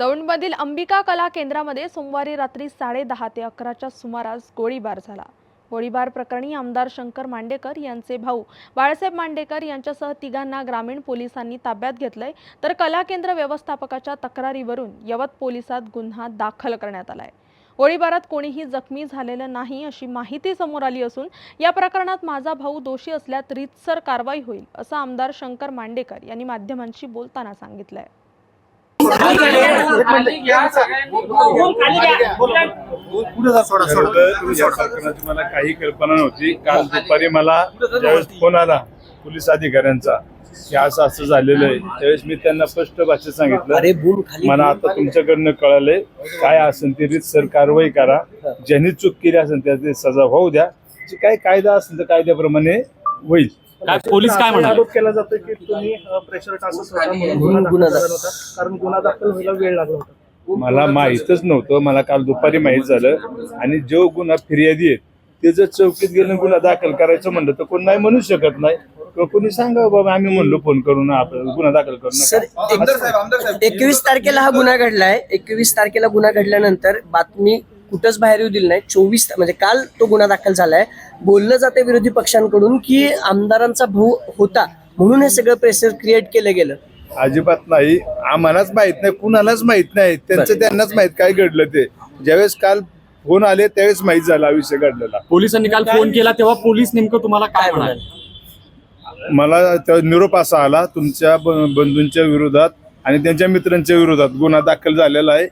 दौंडमधील अंबिका कला केंद्रामध्ये सोमवारी रात्री साडेदहा ते अकराच्या सुमारास गोळीबार झाला. गोळीबार प्रकरणी आमदार शंकर मांडेकर यांचे भाऊ बाळासाहेब मांडेकर यांच्यासह तिघांना ग्रामीण पोलिसांनी ताब्यात घेतलंय. तर कला केंद्र व्यवस्थापकाच्या तक्रारीवरून यवत पोलिसात गुन्हा दाखल करण्यात आलाय. गोळीबारात कोणीही जखमी झालेलं नाही अशी माहिती समोर आली असून या प्रकरणात माझा भाऊ दोषी असल्यास रीतसर कारवाई होईल असं आमदार शंकर मांडेकर यांनी माध्यमांशी बोलताना सांगितलंय खरं तर या प्रकरणाची मला काही कल्पना नव्हती. काल दुपारी मला ज्यावेळेस फोन आला पोलीस अधिकाऱ्यांचा की असं असं झालेलं आहे. त्यावेळेस मी त्यांना स्पष्ट भाषेत सांगितलं. अरे बूम खाली मला आता तुमच्याकडनं कळालंय. काय असेल ते रीतसर कारवाई करा. ज्यांनी चूक केली असेल त्याची सजा होऊ द्या. जे काय कायदा असेल तर कायद्याप्रमाणे होईल. काय पोलीस काय म्हणाले? आरोप केला जातोय की तुम्ही प्रेशर टाकत होता म्हणून म्हणून गुन्हा दाखल होता. कारण गुन्हा दाखल व्हायला वेळ लागला होता. मला माहीतच नव्हतं. मला काल दुपारी माहीत झालं. आणि जो गुन्हा फिर्यादी आहे ते जर चौकीत गेलं गुन्हा दाखल करायचं म्हणलं तर कोण नाही म्हणू शकत नाही. किंवा कोणी सांगा बाबा आम्ही म्हणलो फोन करून आपण गुन्हा दाखल करू सर एकवीस तारखेला हा गुन्हा घडलाय. एकवीस तारखेला गुन्हा घडल्यानंतर बातमी कुठंच बाहेर येऊ दिली नाही. चोवीस म्हणजे काल तो गुन्हा दाखल झालाय. बोललं जाते विरोधी पक्षांकडून की आमदारांचा भाऊ होता. म्हणून हे सगळं प्रेशर क्रिएट केलं गेलं. अजिबात नाही. आम्हालाच माहीत नाही कुणालाच माहीत नाही. त्यांचं त्यांनाच माहीत काय घडलं ते. ज्यावेळेस काल फोन आले त्यावेळेस माहीत झाला हा विषय घडलेला. पोलिसांनी काल फोन केला तेव्हा पोलीस नेमकं तुम्हाला काय म्हणाले? म्हणाले? मला त्या निरोप असा आला तुमच्या ब- बंधूंच्या विरोधात आणि त्यांच्या मित्रांच्या विरोधात गुन्हा दाखल झालेला आहे.